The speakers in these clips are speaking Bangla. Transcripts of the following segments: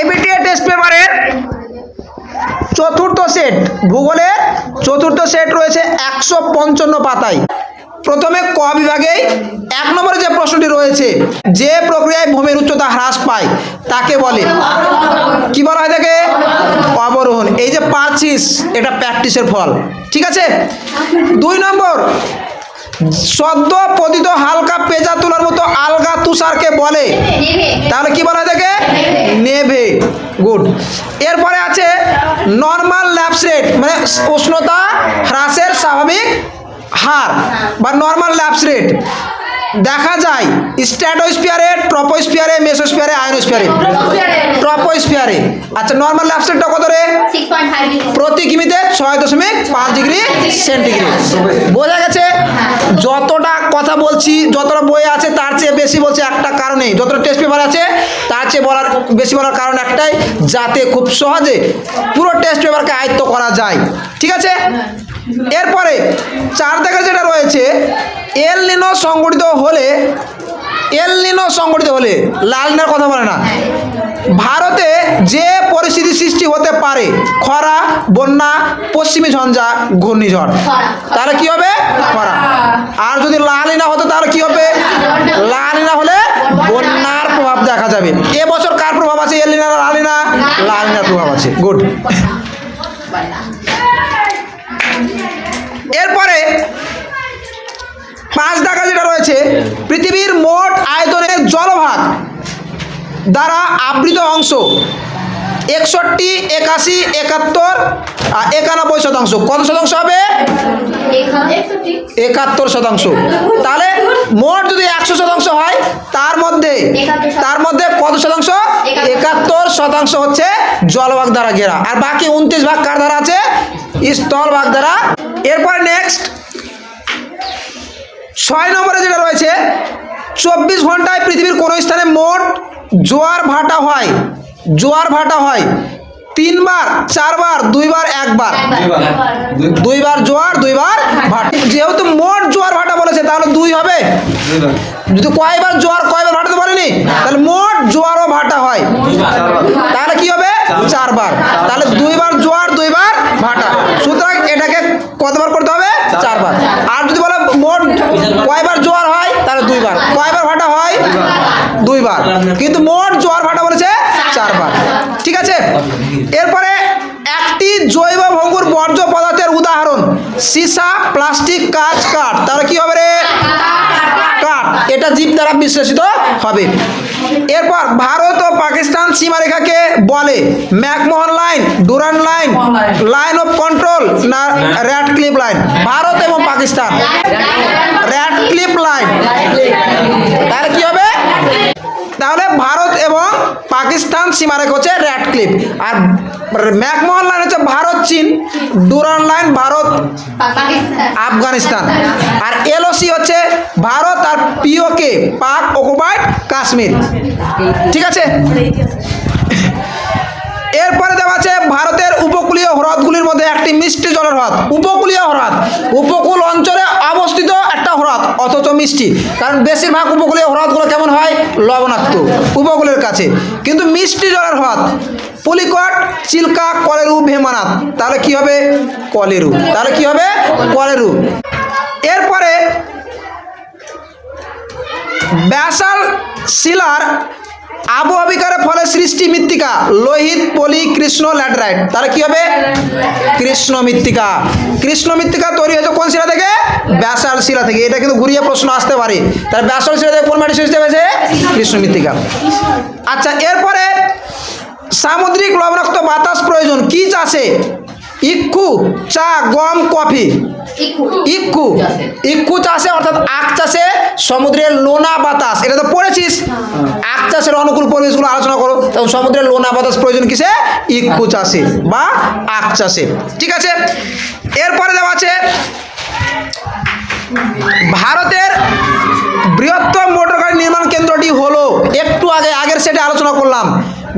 এবিটিএ টেস্ট পেপারের চতুর্থ সেট ভূগোলের চতুর্থ সেট রয়েছে একশো পঞ্চান্ন পাতায়। প্রথমে ক বিভাগে এক নম্বরে যে প্রশ্নটি রয়েছে, যে প্রক্রিয়ায় ভূমির উচ্চতা হ্রাস পায়, তাকে বলে। কি বলা হয় তাকে? অবরোহণ। এই যে পারছিস এটা প্র্যাকটিসের ফল। ঠিক আছে? দুই নম্বর সদ্য পতিত হালকা পেজা তোলার মতো আলগা তুষারকে বলে। তাহলে কি বলা দেখে নেভে গুড এরপরে আছে নর্মাল ল্যাপস রেট মানে উষ্ণতা হ্রাসের স্বাভাবিক হার বা নর্মাল ল্যাপস রেট দেখা যায় স্ট্র্যাটোস্পিয়ারে ট্রপোস্পিয়ারে মেসোস্পিয়ারে আয়নোস্পিয়ারে ট্রপোস্পিয়ারে আচ্ছা নর্মাল ল্যাপস রেটটা কত রে? প্রতি কিমিতে ছয় দশমিক পাঁচ ডিগ্রি সেন্টিগ্রেড। বোঝা গেছে? যতটা কথা বলছি যতটা বই আছে তার চেয়ে বেশি বলছে একটা কারণে যতটা টেস্ট পেপার আছে তার চেয়ে বলার বেশি বলার কারণ একটাই যাতে খুব সহজে পুরো টেস্ট পেপারকে আয়ত্ত করা যায়। ঠিক আছে? এরপরে চার দেখা যেটা রয়েছে এল নিনো সংগঠিত হলে এল নিনো সংগঠিত হলে লাল নিনোর কথা বলে না ভারতে যে পরিস্থিতি সৃষ্টি হতে পারে খরা বন্যা পশ্চিমী ঝঞ্ঝা ঘূর্ণিঝড় তাহলে কি হবে? খরা। আর যদি লাল লালিনা হতো তাহলে কি হবে? লাল লালিনা হলে বন্যার প্রভাব দেখা যাবে। এবছর কার প্রভাব আছে? এল নিনা লাল এলিনা লালিনা লালিনার প্রভাব আছে। গুড। এরপরে পাঁচ টাকা যেটা রয়েছে, পৃথিবীর মোট আয়তনের জলভাগ দ্বারা আবৃত অংশ। একষট্টি, একাশি, একাত্তর একানব্বই শতাংশ। কত শতাংশ হবে? একাত্তর শতাংশ। তাহলে মোট যদি একশো শতাংশ হয়, তার মধ্যে তার মধ্যে কত শতাংশ? একাত্তর শতাংশ হচ্ছে জলভাগ দ্বারা ঘেরা। আর বাকি উনত্রিশ ভাগ কার দ্বারা আছে? স্থলভাগ দ্বারা। এরপর নেক্সট ছয় নম্বরে যেটা রয়েছে চব্বিশ ঘন্টায় পৃথিবীর কোনো স্থানে মোট জোয়ার ভাটা হয়। জোয়ার ভাটা হয় তিনবার চারবার দুইবার একবার। দুইবার জোয়ার দুইবার ভাটা। যেহেতু মোট জোয়ার ভাটা বলেছে তাহলে দুই হবে। যদি কয়বার জোয়ার কয়বার ভাটাতে বলেনি তাহলে মোট জোয়ারও ও ভাটা হয়। তাহলে কি হবে? চারবার। তাহলে দুইবার জোয়ার দুইবার ভাটা সুতরাং এটাকে কতবার করতে হবে? চারবার। আর যদি বলে মোট কয়বার জোয়ার হয় তাহলে দুইবার। কয়বার ভাটা হয়? দুইবার। কিন্তু মোট জোয়ার ভাটা বলেছে চারবার। ঠিক আছে? এরপরে একটি জৈব ভঙ্গুর বর্জ্য পদার্থের উদাহরণ। সীসা প্লাস্টিক কাঁচ কাঠ। তাহলে কি হবে রে? এটা জীব দ্বারা বিশ্লেষিত হবে। এরপর ভারত ও পাকিস্তান সীমারেখাকে বলে, McMahon line, Durand line line of control না রেড ক্লিপ লাইন। ভারত এবং পাকিস্তান। Red clip line. তাহলে কি হবে? তাহলে ভারত এবং পাকিস্তান সীমারেখ হচ্ছে র্যাড ক্লিপ আর ম্যাকমোহন লাইন হচ্ছে ভারত চীন। Durand line Bharat Afghanistan. আর এলওসি হচ্ছে ভারত আর পিওকে পাক অকুপাইড কাশ্মীর। ঠিক আছে? এরপরে দেওয়া আছে ভারতের উপকূলীয় হ্রদগুলির মধ্যে একটি মিষ্টি জলের হ্রদ। উপকূলীয় হ্রদ। উপকূল অঞ্চলে অবস্থিত একটা হ্রদ, অথচ মিষ্টি। কারণ বেশিরভাগ উপকূলীয় হ্রদগুলো কেমন হয়? লবণাক্ত, উপকূলের কাছে। কিন্তু মিষ্টি জলের হ্রদ, পুলিকট, চিল্কা, কলেরু, ভেমানাথ। তাহলে কি হবে? কলেরু। তাহলে কি হবে? কলেরু। এরপরে ব্যাসাল শিলার আবহাবিকারের ফলে সৃষ্টি মৃত্তিকা, লোহিত, পলি, কৃষ্ণ, ল্যাটেরাইট। তাহলে কি হবে? কৃষ্ণ মৃত্তিকা। কৃষ্ণ মৃত্তিকা তৈরি হয়েছে কোন শিলা থেকে? ব্যাসাল শিলা থেকে। এটা কিন্তু ঘুরিয়ে প্রশ্ন আসতে পারে। তাহলে ব্যাসাল শিলা থেকে কোন মাটি সৃষ্টি হয়েছে? কৃষ্ণ মৃত্তিকা। আচ্ছা এরপরে সামুদ্রিক লবণাক্ত বাতাস প্রয়োজন। কি চাষে? ইক্ষু, চা, গম, কফি। ইক্ষু ইকু। চাষে অর্থাৎ আখ চাষে সমুদ্রের লোনা বাতাস। এটা তো পড়েছিস? আখ চাষের অনুকূল পরিবেশগুলো আলোচনা করো। তখন সমুদ্রের লোনা বাতাস প্রয়োজন কিসে? ইকু চাষে বা আখ চাষে। ঠিক আছে? এরপরে দেওয়া আছে ভারতের বৃহত্তম মোটর গাড়ি নির্মাণ কেন্দ্রটি হলো, একটু আগে আগের সেটে আলোচনা করলাম।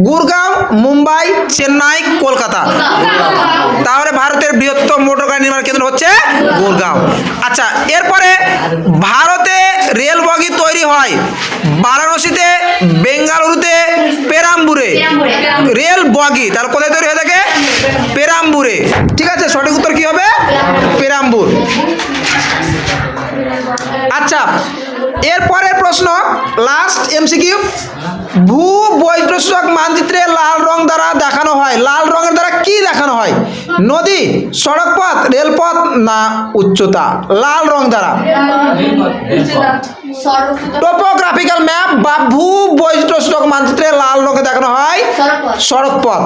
গুরগাঁও, মুম্বাই, চেন্নাই, কলকাতা। তাহলে ভারতের বৃহত্তম মোটর গাড়ি নির্মাণ কেন্দ্র হচ্ছে গুরগাঁও। আচ্ছা এরপরে ভারতে রেল বগি তৈরি হয় বারাণসীতে, বেঙ্গালুরুতে, পেরাম্বুরে। রেল বগি তাহলে কোথায় তৈরি হয়ে থাকে পেরাম্বুরে। ঠিক আছে, সঠিক উত্তর কি হবে? পেরাম্বুর। আচ্ছা এরপরের প্রশ্ন লাস্ট এমসিকিউ ভূ বৈদ্যসক মানচিত্রে লাল রং দ্বারা দেখানো হয়। লাল রঙের দ্বারা কি দেখানো হয়? নদী সড়কপথ রেলপথ না উচ্চতা? লাল রং দ্বারা। টোপোগ্রাফিক্যাল ম্যাপ বা ভূ বৈদ্যসক মানচিত্রে লাল রঙে দেখানো হয় সড়ক পথ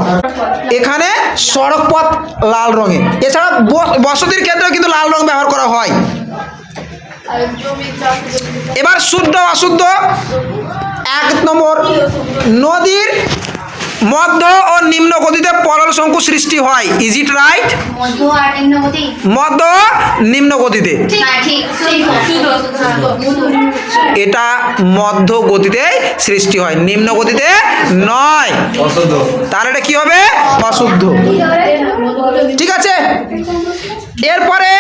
এখানে সড়ক পথ লাল রঙে। এছাড়া বসতির ক্ষেত্রেও কিন্তু লাল রং ব্যবহার করা হয়। এবার শুদ্ধ অশুদ্ধ? এক নম্বর নদীর মধ্য ও নিম্ন গতিতে পলল শঙ্কু সৃষ্টি হয়। ইজ ইট রাইট মধ্য নিম্ন গতিতে। হ্যাঁ এটা মধ্য গতিতে সৃষ্টি হয়। নিম্ন গতিতে নয়। তাহলে এটা কি হবে? অশুদ্ধ। ঠিক আছে? এরপরে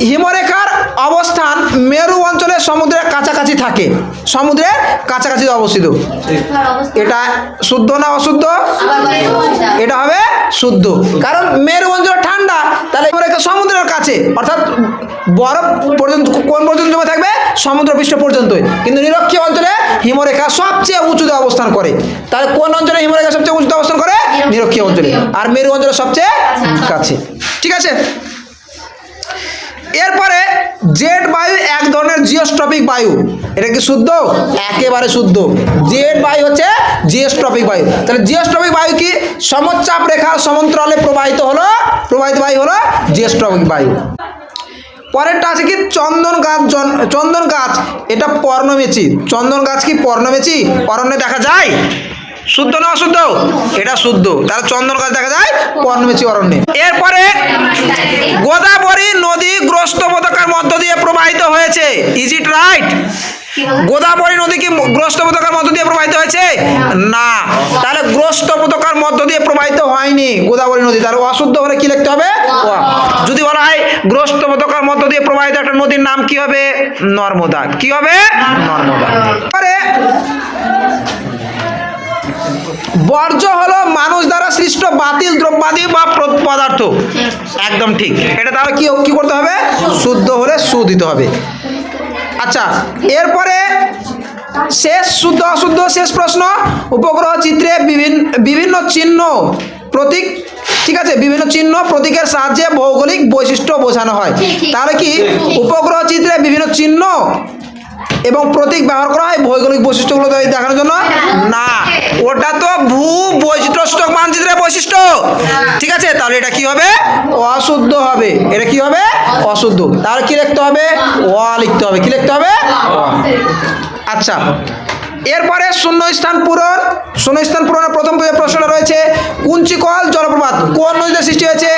হিমরেখার অবস্থান মেরু অঞ্চলে সমুদ্রের কাছাকাছি থাকে। সমুদ্রের কাছাকাছি অবস্থিত। এটা শুদ্ধ না অশুদ্ধ? এটা হবে শুদ্ধ। কারণ মেরু অঞ্চল ঠান্ডা তাহলে হিমরেখা সমুদ্রের কাছে অর্থাৎ বরফ পর্যন্ত কোন পর্যন্ত জমে থাকবে? সমুদ্র পৃষ্ঠ পর্যন্তই। কিন্তু নিরক্ষীয় অঞ্চলে হিমরেখা সবচেয়ে উঁচুতে অবস্থান করে। তাহলে কোন অঞ্চলে হিমরেখা সবচেয়ে উঁচুতে অবস্থান করে? নিরক্ষীয় অঞ্চলে। আর মেরু অঞ্চলে সবচেয়ে কাছে। ঠিক আছে? এরপরে জেট বায়ু এক ধরনের জিওস্ট্রপিক বায়ু। এটা কি শুদ্ধ? একেবারে শুদ্ধ। জেট বায়ু হচ্ছে জিওস্ট্রপিক বায়ু। তাহলে জিওস্ট্রপিক বায়ু কি? সমচাপ রেখার সমান্তরালে প্রবাহিত হলো, প্রবাহিত বায়ু হলো জিওস্ট্রপিক বায়ু। পরেরটা আছে কি? চন্দন গাছ চন্দন গাছ। এটা পর্ণমেচি। চন্দন গাছ কি পর্ণমেচি? অরণ্যে দেখা যায়? শুদ্ধ না অশুদ্ধ? এটা শুদ্ধ। তার চন্দন গাছ দেখা যায় পর্ণমেচি অরণ্যে। এরপরে গোদাবরী নদী গ্রস্ত পতাকার মধ্য দিয়ে প্রবাহিত হয়েছে। ইজ ইট রাইট গোদাবরী নদী কি গ্রস্ত উপত্যকার মধ্য দিয়ে প্রবাহিত হয়েছে? না। তাহলে গ্রস্ত উপত্যকার মধ্য দিয়ে প্রবাহিত হয়নি গোদাবরী নদী। তাহলে অশুদ্ধ হলে কি লিখতে হবে। যদি বলা হয় গ্রস্ত উপত্যকার মধ্য দিয়ে প্রবাহিত একটা নদীর নাম কি হবে? নর্মদা। কি হবে? নর্মদা। পরে বর্জ্য হলো মানুষ দ্বারা সৃষ্ট বাতিল দ্রব্যাদি বা পদার্থ। একদম ঠিক। এটা তাহলে কি কি করতে হবে? শুদ্ধ হলে সু দিতে হবে। আচ্ছা এরপরে শেষ শুদ্ধ অশুদ্ধ শেষ প্রশ্ন। উপগ্রহ চিত্রে বিভিন্ন বিভিন্ন চিহ্ন প্রতীক ঠিক আছে? বিভিন্ন চিহ্ন প্রতীকের সাহায্যে ভৌগোলিক বৈশিষ্ট্য বোঝানো হয়। তাহলে কি? উপগ্রহ চিত্রে বিভিন্ন চিহ্ন এবং প্রতীক ব্যবহার করা হয় ভৌগোলিক বৈশিষ্ট্যগুলো দেখানোর জন্য? না। ওটা তো ভূ বৈশিষ্ট্য মানচিত্রের বৈশিষ্ট্য। ঠিক আছে? তাহলে এটা কি হবে? অশুদ্ধ হবে। এটা কি হবে? অশুদ্ধ। তাহলে কি লিখতে হবে? অ লিখতে হবে। কি লিখতে হবে? আচ্ছা। এরপরে শূন্য স্থান পূরণ। শূন্য স্থান পূরণের প্রথম যে প্রশ্নটা রয়েছে কুঞ্চিকল জলপ্রপাত কোন নদীতে সৃষ্টি হয়েছে?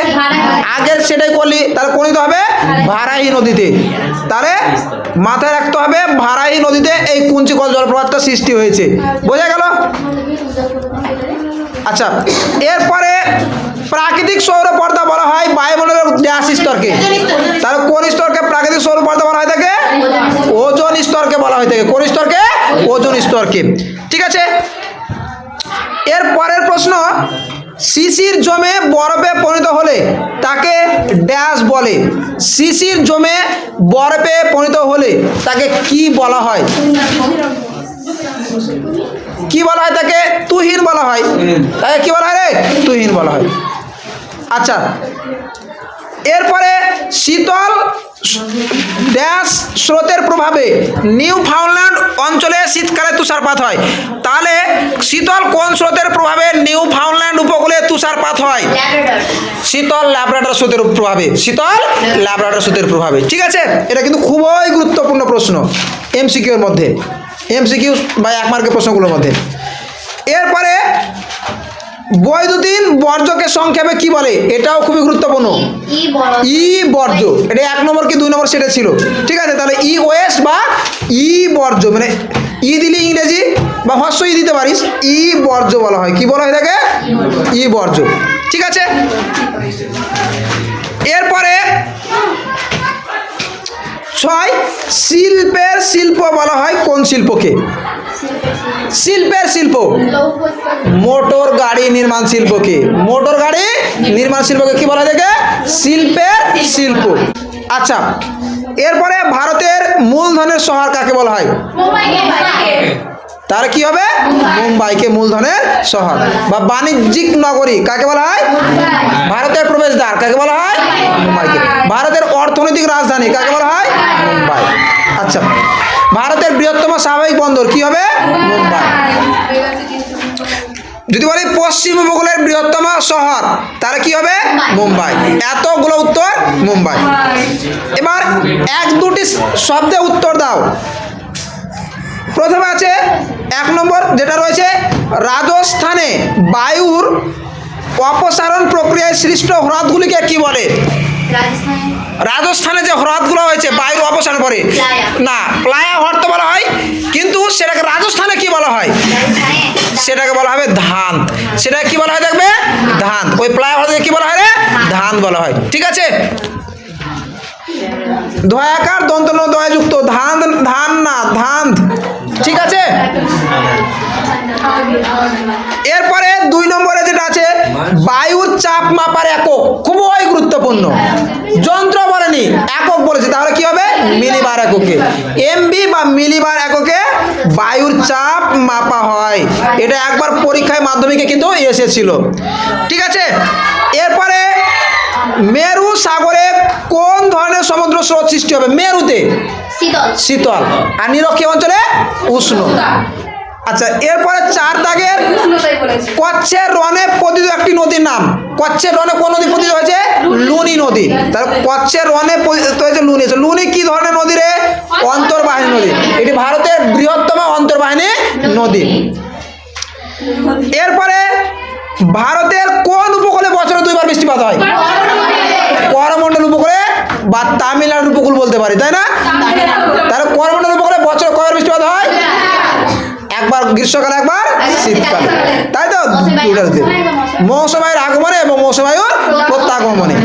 আগের সেটাই করলি তাহলে কোন হবে? ভারাহি নদীতে। তাহলে মাথায় রাখতে হবে ভারাহি নদীতে এই কুঞ্চিকল জলপ্রপাতটা সৃষ্টি হয়েছে। বোঝা গেল? আচ্ছা এরপরে প্রাকৃতিক সৌর পর্দা বলা হয় বায়ুমণ্ডলের গ্যাস স্তরকে। তাহলে কোন স্তরকে প্রাকৃতিক সৌর পর্দা বলা হয় থাকে ওজন। স্তরকে বলা হয় থাকে কোন স্তরকে? ওজন স্তরকে। ঠিক আছে? এর পরের প্রশ্ন শিশির জমে বরফে পরিণত হলে তাকে ড্যাশ বলে। শিশির জমে বরফে পরিণত হলে তাকে কি বলা হয়? কি বলা হয় তাকে? তুহিন বলা হয়। তাকে কি বলা হয় রে? তুহিন বলা হয়। আচ্ছা এরপরে শীতল ড্যাশ স্রোতের প্রভাবে নিউ ফাউন্ডল্যান্ড অঞ্চলে শীতকালে তুষারপাত হয়। তাহলে শীতল কোন স্রোতের প্রভাবে নিউ ফাউন্ডল্যান্ড উপকূলে তুষারপাত হয়? শীতল ল্যাবরেটর স্রোতের প্রভাবে। শীতল ল্যাবরেটর স্রোতের প্রভাবে। ঠিক আছে? এটা কিন্তু খুবই গুরুত্বপূর্ণ প্রশ্ন এমসিকিউর মধ্যে। এমসিকিউ বা এক মার্কের প্রশ্নগুলোর মধ্যে। এরপরে বৈদ্যুতিন বর্জ্যকে সংক্ষেপে কি বলে? এটাও খুবই গুরুত্বপূর্ণ। ই বর্জ্য। এটা এক নম্বর কি দুই নম্বর সেটা ছিল। ঠিক আছে তাহলে ই ওয়েস্ট বা ই বর্জ্য মানে ই দিলে ইংরেজি বা হস্য ই দিতে পারিস ই বর্জ্য বলা হয়। কি বলা হয় তাকে ই বর্জ্য। ঠিক আছে? এরপরে ছয় শিল্পের শিল্প বলা হয় কোন শিল্পকে? শিল্পের শিল্প। মোটর গাড়ি নির্মাণ শিল্পকে। মোটর গাড়ি নির্মাণ শিল্পকে কি বলা যায় শিল্পের শিল্প। আচ্ছা এরপরে ভারতের মূলধনের শহর কাকে বলা হয়? তার কি হবে? মুম্বাইকে মূলধনের শহর। বা বাণিজ্যিক নগরী কাকে বলা হয়? ভারতের প্রবেশদ্বার কাকে বলা হয়? মুম্বাইকে। ভারতের অর্থনৈতিক রাজধানী, কাকে বলা হয়? মুম্বাই। আচ্ছা ভারতের বৃহত্তম স্বাভাবিক বন্দর কি হবে? মুম্বাই। যদি বলি পশ্চিম উপকূলের বৃহত্তম শহর, তাহলে কি হবে? মুম্বাই। এতগুলো উত্তর, মুম্বাই। এবার এক দুটি শব্দে উত্তর দাও। প্রথমে আছে এক নম্বর, যেটা রয়েছে রাজস্থানে বায়ুর অপসারণ প্রক্রিয়ায় সৃষ্ট হ্রদগুলিকে কি বলে? রাজস্থানে? যে হ্রদগুলো হয়েছে বায়ুর অবসান পরে না প্লায়া হ্রদ তো বলা হয় কিন্তু সেটাকে রাজস্থানে কি বলা হয়? সেটাকে বলা হবে ধান। সেটা কি বলা হয় দেখবে? ধান। ওই প্লায়া হ্রদকে কি বলা হয় রে? ধান বলা হয়। ঠিক আছে? দয়াকার দন্তন দয়াযুক্ত, ধান ধান না ধান ঠিক আছে? এরপরে দুই নম্বরে যেটা আছে, বায়ুর চাপ মাপার একক, খুবই গুরুত্বপূর্ণ। যন্ত্র বলেনি, একক বলেছে, তাহলে কি হবে? মিলিবার এককে। এমবি বা মিলিবার এককে বায়ুর চাপ মাপা হয়। এটা একবার পরীক্ষায় মাধ্যমিকে কিন্তু এসেছিল। ঠিক আছে? মেরু সাগরে কোন ধরনের সমুদ্র স্রোত সৃষ্টি হবে? মেরুতে। শীতল। আর নিরক্ষীয় অঞ্চলে? উষ্ণ। আচ্ছা এরপরে চার দাগের কচ্ছের রনে পতিত একটি নদীর নাম। কচ্ছের রনে কোন নদী পতিত হয়েছে? লুনি। নদী। তার কচ্ছের রনে পতিত হয়েছে লুনি। লুনি কি ধরনের নদী রে? অন্তর্বাহিনী নদী। এটি ভারতের বৃহত্তম অন্তর্বাহিনী নদী। এরপরে ভারতের কোন উপকূলে বছরে দুইবার বৃষ্টিপাত হয়? বা তামিলনাড়ুর উপকূল বলতে পারি তাই না? তাহলে করমণ্ডল উপকূলে বছরে কয়বার বৃষ্টিপাত হয়? একবার গ্রীষ্মকালে একবার শীতকালে। তাই তো? দুটা ঋতু মৌসুমায়ুর আগমনে এবং মৌসুমায়ুর প্রত্যাগমনে।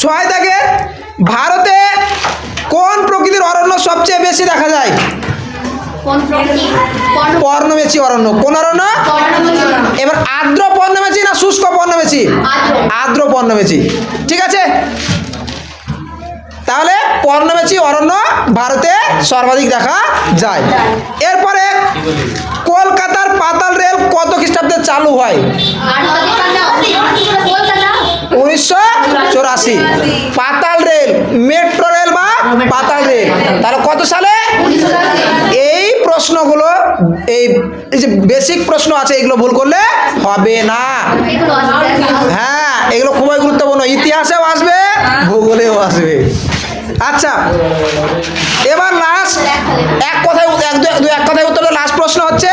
ছয় থেকে ভারতে কোন প্রকৃতির অরণ্য সবচেয়ে বেশি দেখা যায়? পর্ণমেচি। অরণ্য। কোন অরণ্য? এবার আর্দ্র পর্ণমেচি না শুষ্ক পর্ণমেচি? আর্দ্র। পর্ণমেচি। ঠিক আছে? তাহলে পর্ণমেচি অরণ্য ভারতে সর্বাধিক দেখা যায়। এরপরে কলকাতার পাতাল রেল কত খ্রিস্টাব্দে চালু হয়? উনিশশো চৌরাশি। পাতাল রেল মেট্রো রেল বা পাতাল রেল। তাহলে কত সালে? এই প্রশ্নগুলো এই এই যে বেসিক প্রশ্ন আছে এগুলো ভুল করলে হবে না। হ্যাঁ এগুলো খুবই গুরুত্বপূর্ণ। ইতিহাসেও আসবে ভূগোলেও আসবে। আচ্ছা এবার লাস্ট এক কথায় এক দু এক কথায় উত্তর লাস্ট প্রশ্ন হচ্ছে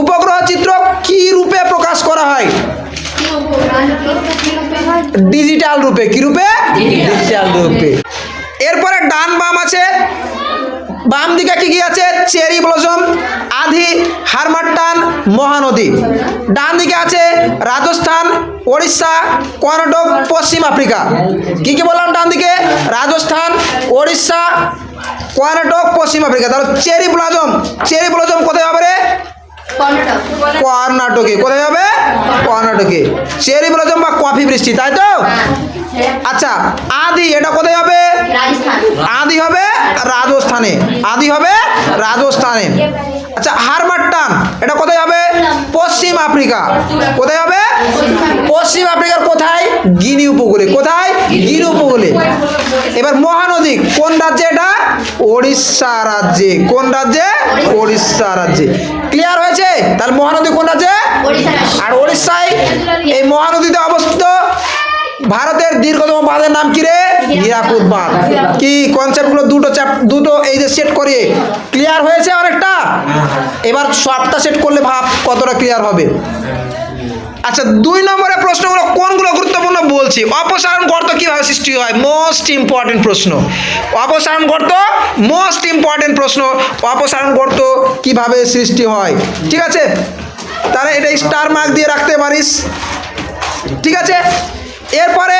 উপগ্রহ চিত্র কি রূপে প্রকাশ করা হয়? ডিজিটাল রূপে কি রূপে? ডিজিটাল রূপে। এরপরে ডান বাম আছে বাম দিকে কি কি আছে? চেরি ব্লসম আধি হারমাট্টান মহানদী। ডান দিকে আছে রাজস্থান ওড়িশা কর্ণাটক পশ্চিম আফ্রিকা। কি কি বললাম ডান দিকে? রাজস্থান ওড়িশা কর্ণাটক পশ্চিম আফ্রিকা। তাহলে চেরি ব্লসম চেরি ব্লসম কোথায় হবে রে? কর্ণাটকে। কোথায় হবে? কর্ণাটকে। চেরি ব্লসম বা কফি বৃষ্টি তাই তো? আচ্ছা আদি এটা কোথায় হবে? আদি হবে রাজস্থানে। আদি হবে রাজস্থানে। আচ্ছা হারমাট্টান এটা কোথায় হবে? পশ্চিম আফ্রিকা। কোথায় হবে? পশ্চিম আফ্রিকার কোথায়? গিনি উপকূলে। কোথায়? গিনি উপকূলে। এবার মহানদী কোন রাজ্যে এটা? ওড়িশা রাজ্যে। কোন রাজ্যে? ওড়িশা রাজ্যে। ক্লিয়ার হয়েছে? তাহলে মহানদী কোন রাজ্যে। আর ওড়িশায় এই মহানদীতে অবস্থিত ভারতের দীর্ঘতম বাঁধের নাম কি রে? হীরাকুদ বাঁধ। কি কনসেপ্টগুলো দুটো চ্যাপ দুটো এই যে সেট করে ক্লিয়ার হয়েছে অনেকটা এবার সবটা সেট করলে ভাব কতটা ক্লিয়ার হবে? আচ্ছা দুই নম্বরের প্রশ্নগুলো কোনগুলো গুরুত্বপূর্ণ বলছি? অপসারণ গর্ত কীভাবে সৃষ্টি হয়? মোস্ট ইম্পর্টেন্ট প্রশ্ন। অপসারণ গর্ত মোস্ট ইম্পর্টেন্ট প্রশ্ন। অপসারণ গর্ত কীভাবে সৃষ্টি হয়? ঠিক আছে? তাহলে এটা স্টার মার্ক দিয়ে রাখতে পারিস। ঠিক আছে? এরপরে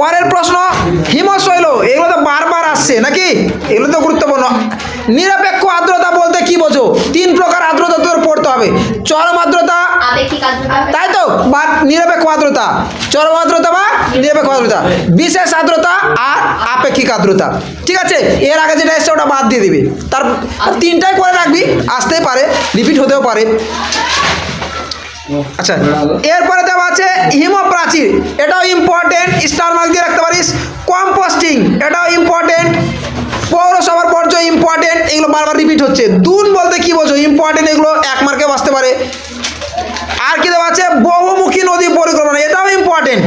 পরের প্রশ্ন হিমশৈল এগুলো তো বারবার আসছে নাকি? এগুলো তো গুরুত্বপূর্ণ। নিরপেক্ষ আর্দ্রতা বলতে কি বোঝো? তিন প্রকার আর্দ্রতা তোর পড়তে হবে। চরম আর্দ্রতা তাই তো? বা নিরপেক্ষ আর্দ্রতা। চরম আর্দ্রতা বা নিরপেক্ষ আর্দ্রতা। বিশেষ আর্দ্রতা আর আপেক্ষিক আর্দ্রতা। ঠিক আছে? এর আগে যেটা এসছে ওটা বাদ দিয়ে দিবি। তার তিনটাই করে রাখবি। আসতেই পারে রিপিট হতেও পারে। আচ্ছা এরপরে দেওয়া আছে হিমপ্রাচীর। এটাও ইম্পর্টেন্ট স্টার মার্ক দিয়ে রাখতে পারিস। কম্পোস্টিং এটাও ইম্পর্টেন্ট পৌরসভার পর্যায়ে ইম্পর্টেন্ট এগুলো বারবার রিপিট হচ্ছে। দুন বলতে কি বোঝো? ইম্পর্টেন্ট এগুলো এক মার্কে বাঁচতে পারে। আর কি দেওয়া আছে? বহুমুখী নদী পরিকল্পনা, এটাও ইম্পর্টেন্ট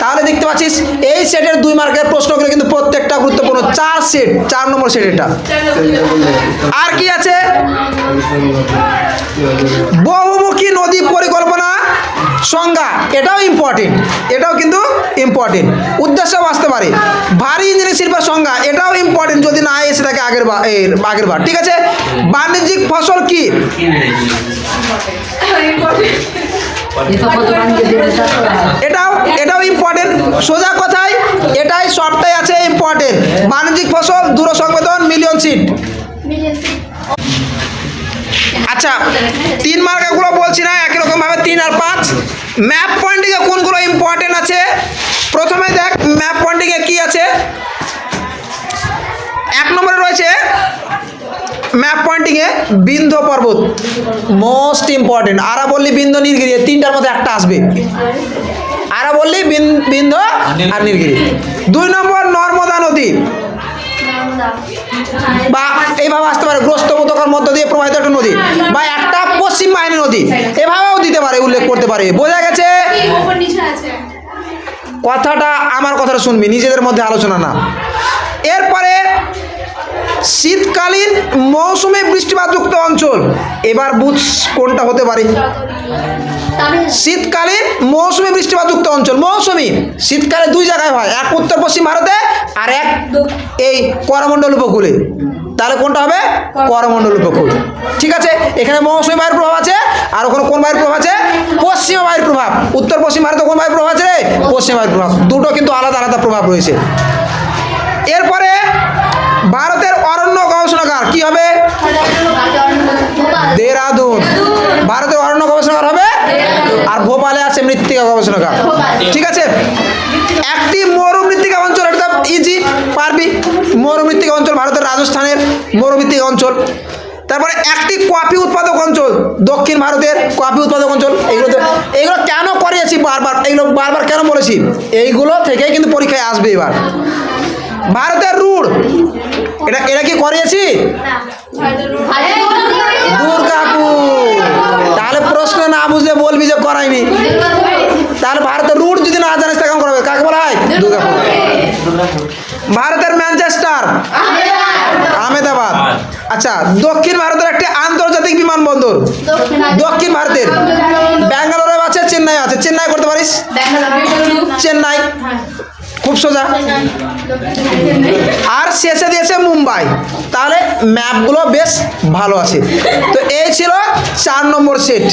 তাহলে দেখতে পাচ্ছিস, এই সেটের দুই মার্কের প্রশ্নগুলো কিন্তু প্রত্যেকটা গুরুত্বপূর্ণ। চার সেট চার নম্বর সেট এটা। আর কি আছে? পরিকল্পনা সংজ্ঞা, এটাও ইম্পর্টেন্ট এটাও কিন্তু ইম্পর্টেন্ট উদ্দেশ্যও আসতে পারে। ভারী ইঞ্জিনিয়ারিং শিল্পের সংজ্ঞা, এটাও ইম্পর্টেন্ট যদি না এসে থাকে আগের বার আগের বার, ঠিক আছে? বাণিজ্যিক ফসল কি? এটাও এটাও ইম্পর্টেন্ট সোজা কথায়, এটাই সবটাই আছে ইম্পর্টেন্ট বাণিজ্যিক ফসল দূর সংবেদন মিলিয়ন সিট আচ্ছা তিন মার্কাগুলো বলছি না, একই রকম ভাবে তিন আর পাঁচ। ম্যাপ পয়েন্টিংয়ে কোনগুলো ইম্পর্টেন্ট আছে? প্রথমে দেখ, ম্যাপ পয়েন্টিংয়ে কি আছে? এক নম্বরে রয়েছে ম্যাপ পয়েন্টিংয়ে বিন্ধ্য পর্বত মোস্ট ইম্পর্টেন্ট আরা বললি বিন্ধ্য নীলগিরি তিনটার মধ্যে একটা আসবে। আরা বললি বিন- বিন্ধ্য আর নীলগিরি। দুই নম্বর নর্মদা নদী বা এইভাবে আসতে পারে, গ্রস্ত উপত্যকার মধ্য দিয়ে প্রবাহিত একটা নদী বা একটা পশ্চিম বাহিনী নদী। এভাবেও দিতে পারে, উল্লেখ করতে পারে। বোঝা গেছে? কথাটা আমার কথাটা শুনবি, নিজেদের মধ্যে আলোচনা না। এরপরে, শীতকালীন মৌসুমে বৃষ্টিপাতযুক্ত অঞ্চল। এবার বুঝ কোনটা হতে পারে? শীতকালীন মৌসুমী বৃষ্টিপাতযুক্ত অঞ্চল মৌসুমি। শীতকালে দুই জায়গায় হয় এক উত্তর পশ্চিম ভারতে আর এক এই করমণ্ডল উপকূলে। তাহলে কোনটা হবে? করমণ্ডল। উপকূল। ঠিক আছে? এখানে মৌসুমী বায়ুর প্রভাব আছে আর ওখানে কোন বায়ুর প্রভাব আছে? পশ্চিম বায়ুর প্রভাব। উত্তর পশ্চিম ভারতে কোন বায়ুর প্রভাব আছে? রে পশ্চিম বায়ুর প্রভাব। দুটো কিন্তু আলাদা আলাদা প্রভাব রয়েছে। এরপরে ভারতের অরণ্য গবেষণাগার কি হবে? দেরাদুন। আর ভোপালে আছে মৃত্তিকা গবেষণাগার। ঠিক আছে? একটি মরুমৃত্তিকা অঞ্চল এটা ইজি পারবি? মরুমৃত্তিকা অঞ্চল ভারতের রাজস্থানের মরুমৃত্তিকা অঞ্চল। তারপরে একটি কফি উৎপাদক অঞ্চল দক্ষিণ ভারতের কফি উৎপাদক অঞ্চল। এগুলো তো- এগুলো কেন করিয়েছি বারবার? এগুলো বারবার কেন বলেছি? এইগুলো থেকেই কিন্তু পরীক্ষায় আসবে এবার। ভারতের রুড়। এটা এটা কি করিয়েছি? প্রশ্ন না বুঝলে বলবি যে করাইনি। তাহলে ভারতের রুট যদি না জানিস তখন করবে কাকে বলা হয়? দুর্গাপুর ভারতের ম্যানচেস্টার। আহমেদাবাদ। আচ্ছা দক্ষিণ ভারতের একটি আন্তর্জাতিক বিমানবন্দর। দক্ষিণ ভারতের। ব্যাঙ্গালোরে আছে চেন্নাই আছে। চেন্নাই করতে পারিস? চেন্নাই। খুব সোজা। আর শেষে দিয়েছে মুম্বাই। তাহলে ম্যাপগুলো বেশ ভালো আছে। তো এই ছিল চার নম্বর সেট